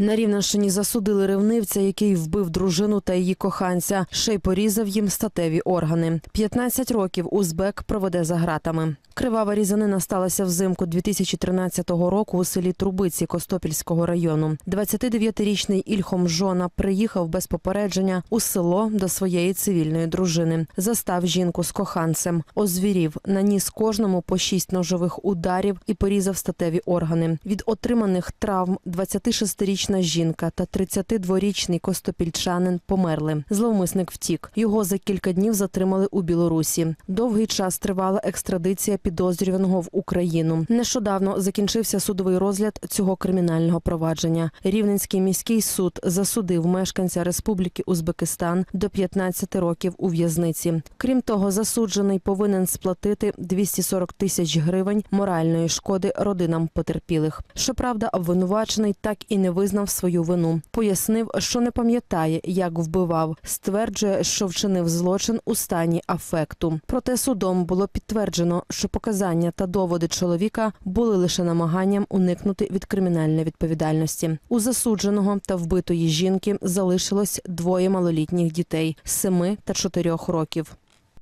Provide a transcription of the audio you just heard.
На Рівненщині засудили ревнивця, який вбив дружину та її коханця, ще й порізав їм статеві органи. 15 років узбек проведе за гратами. Кривава різанина сталася взимку 2013 року у селі Трубиці Костопільського району. 29-річний Ільхом Жона приїхав без попередження у село до своєї цивільної дружини. Застав жінку з коханцем, озвірів, наніс кожному по шість ножових ударів і порізав статеві органи. Від отриманих травм 26-річна жінка та 32-річний костопільчанин померли. Зловмисник втік. Його за кілька днів затримали у Білорусі. Довгий час тривала екстрадиція підозрюваного в Україну. Нещодавно закінчився судовий розгляд цього кримінального провадження. Рівненський міський суд засудив мешканця Республіки Узбекистан до 15 років у в'язниці. Крім того, засуджений повинен сплатити 240 тисяч гривень моральної шкоди родинам потерпілих. Щоправда, обвинувачений так і не визнав свою вину. Пояснив, що не пам'ятає, як вбивав. Стверджує, що вчинив злочин у стані афекту. Проте судом було підтверджено, що показання та доводи чоловіка були лише намаганням уникнути від кримінальної відповідальності. У засудженого та вбитої жінки залишилось двоє малолітніх дітей семи та чотирьох років.